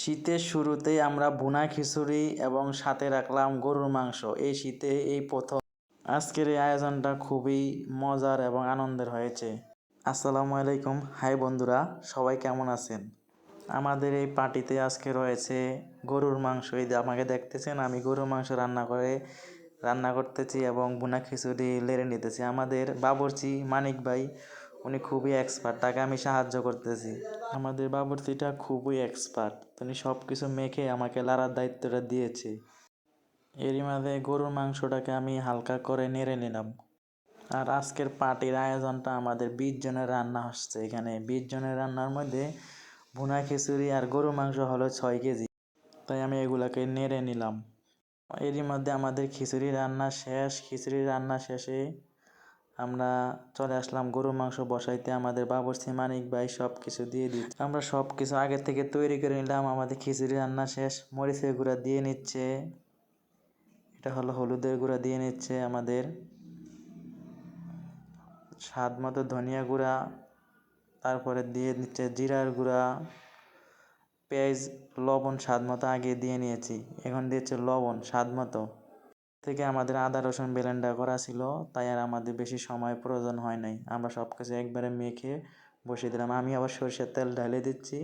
শীতের শুরুতেই আমরা ভুনা খিচুড়ি এবং সাথে রাখলাম গরুর মাংস। এই শীতে এই প্রথম। আজকের এই আয়োজনটা খুবই মজার এবং আনন্দের হয়েছে। আসসালামু আলাইকুম। হাই বন্ধুরা, সবাই কেমন আছেন? আমাদের এই পার্টিতে আজকে রয়েছে গরুর মাংস। এই আমাকে দেখতেছেন, আমি গরুর মাংস রান্না করে, রান্না করতেছি এবং ভুনা খিচুড়ি লেড়ে নিতেছি। আমাদের বাবরচি মানিক ভাই উনি খুবই এক্সপার্ট তাকে আমি সাহায্য করতেছি। আমাদের বাবরচিটা খুবই এক্সপার্ট তিনি সব কিছু মেখে আমাকে লাড়ার দায়িত্বটা দিয়েছে। এরই মাঝে গরুর মাংসটাকে আমি হালকা করে নেড়ে নিলাম। আর আজকের পার্টির আয়োজনটা আমাদের বিশ জনের রান্না হচ্ছে এখানে বিশ জনের রান্নার মধ্যে ভুনা খিচুড়ি আর গরুর মাংস হলো ছয় কেজি। তাই আমি এগুলাকে নেড়ে নিলাম। এরই মধ্যে আমাদের খিচুড়ি রান্না শেষ। খিচুড়ি রান্না শেষে আমরা চলে আসলাম গরুর মাংস বসাইতে। আমাদের বাবরসি মানিক ভাই সব কিছু দিয়ে দিচ্ছে। আমরা সব কিছু আগে থেকে তৈরি করে নিলাম। আমাদের খিচুড়ি রান্না শেষ। মরিচের গুঁড়া দিয়ে নিচ্ছে। এটা হলো হলুদের গুঁড়া দিয়ে নিচ্ছে আমাদের। স্বাদ মতো ধনিয়া গুঁড়া। তারপরে দিয়ে নিচ্ছে জিরার গুঁড়া। পেঁয়াজ, লবণ স্বাদ মতো আগে দিয়ে নিয়েছি। এখন দিয়েছে লবণ স্বাদ মতো। থেকে আমাদের আদা, রসুন ব্লেন্ডার করা ছিল, তাই আর আমাদের বেশি সময় প্রয়োজন হয় নাই। আমরা সব কিছু একবারে মেখে বসিয়ে দিলাম। আমি আবার সরষের তেল ঢালে দিচ্ছি।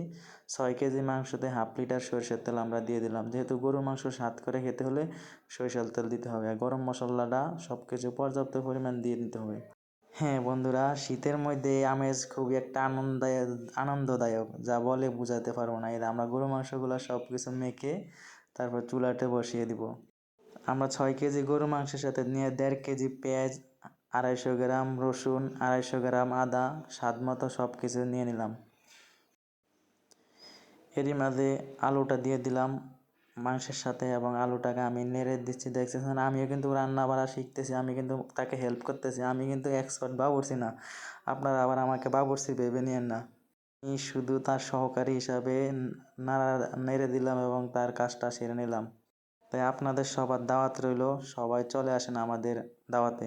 ছয় কেজি মাংসতে হাফ লিটার সরষের তেল আমরা দিয়ে দিলাম। যেহেতু গরু মাংস স্বাদ করে খেতে হলে সরিষার তেল দিতে হবে। আর গরম মশলাটা সব কিছু পর্যাপ্ত পরিমাণ দিয়ে দিতে হবে। হ্যাঁ বন্ধুরা, শীতের মধ্যে আমেজ খুবই একটা আনন্দদায়ক আনন্দদায়ক, যা বলে বোঝাতে পারব না। এরা আমরা গরু মাংসগুলো সব কিছু মেখে তারপর চুলাতে বসিয়ে দিব। আমরা ছয় কেজি গরু মাংসের সাথে নিয়ে দেড় কেজি পেঁয়াজ, আড়াইশো গ্রাম রসুন, আড়াইশো গ্রাম আদা, স্বাদ মতো সব কিছু নিয়ে নিলাম। এরই মাঝে আলুটা দিয়ে দিলাম মাংসের সাথে এবং আলুটাকে আমি নেড়ে দিচ্ছি। দেখতেছেন, আমিও কিন্তু রান্না বাড়া শিখতেছি, আমি কিন্তু তাকে হেল্প করতেছি, আমি কিন্তু এক্সপার্ট বাবুরছি না। আপনারা আবার আমাকে বাবুরছি ভেবে নিয়েন না। আমি শুধু তার সহকারী হিসাবে নাড়া, নেড়ে দিলাম এবং তার কাজটা সেরে নিলাম। তাই আপনাদের সবার দাওয়াত রইল সবাই চলে আসেন আমাদের দাওয়াতে।